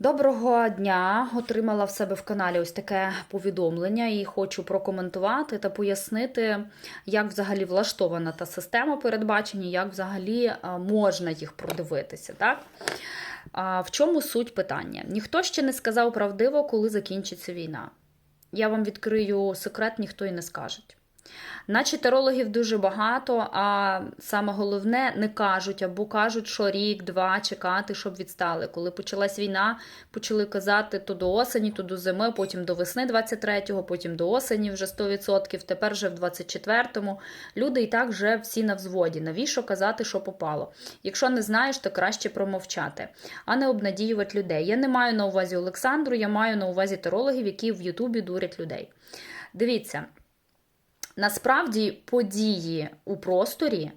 Доброго дня! Отримала в себе в каналі ось таке повідомлення і хочу прокоментувати та пояснити, як взагалі влаштована та система передбачення, як взагалі е, можна їх продивитися. Так? А В чому суть питання? Ніхто ще не сказав правдиво, коли закінчиться війна. Я вам відкрию секрет, ніхто і не скаже. Наче тарологів дуже багато, а саме головне не кажуть або кажуть, що рік-два чекати, щоб відстали. Коли почалась війна, почали казати то до осені, то до зими, потім до весни 23-го, потім до осені вже 100%, тепер вже в 24-му. Люди і так вже всі на взводі. Навіщо казати, що попало? Якщо не знаєш, то краще промовчати, а не обнадіювати людей. Я не маю на увазі Олександру, я маю на увазі тарологів, які в Ютубі дурять людей. Дивіться. Насправді події у просторі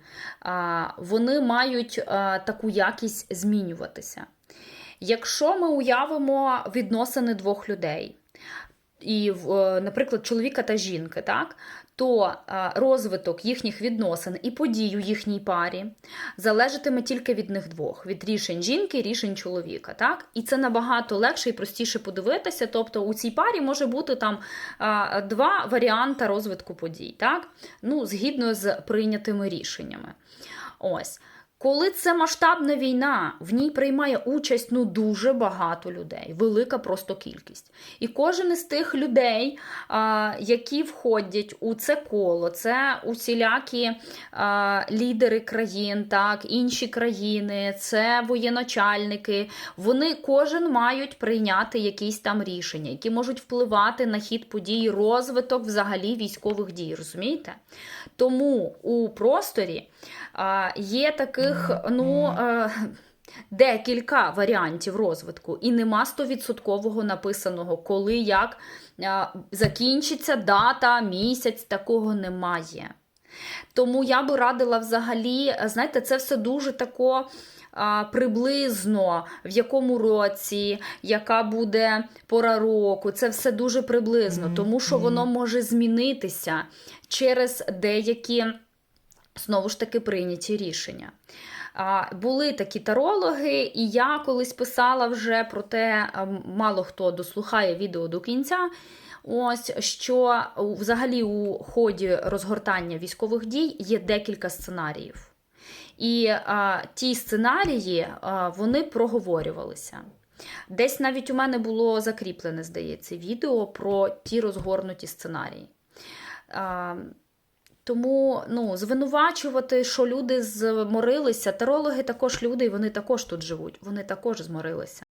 вони мають таку якість змінюватися. Якщо ми уявимо відносини двох людей, і, наприклад, чоловіка та жінки, так, то розвиток їхніх відносин і подій у їхній парі залежатиме тільки від них двох: від рішень жінки і рішень чоловіка. Так? І це набагато легше і простіше подивитися. Тобто у цій парі може бути там два варіанти розвитку подій, так? ну, згідно з прийнятими рішеннями. Ось. Коли це масштабна війна, в ній приймає участь ну дуже багато людей, велика просто кількість. І кожен із тих людей, які входять у це коло, це усілякі лідери країн, так, інші країни, це воєначальники. Вони кожен мають прийняти якісь там рішення, які можуть впливати на хід подій, розвиток взагалі військових дій. Розумієте? Тому у просторі є таких, ну. е, Декілька варіантів розвитку, і нема стовідсоткового написаного, коли як а, закінчиться дата, місяць, такого немає. Тому я би радила взагалі, знаєте, це все дуже тако а, приблизно, в якому році, яка буде пора року. Це все дуже приблизно, тому що воно може змінитися через деякі, знову ж таки, прийняті рішення. Були такі тарологи, і я колись писала вже про те, мало хто дослухає відео до кінця. Ось що взагалі у ході розгортання військових дій є декілька сценаріїв. І а, ті сценарії а, вони проговорювалися. Десь навіть у мене було закріплене, здається, відео про ті розгорнуті сценарії. А, тому ну, звинувачувати, що люди зморилися, тарологи також люди, і вони також тут живуть, вони також зморилися.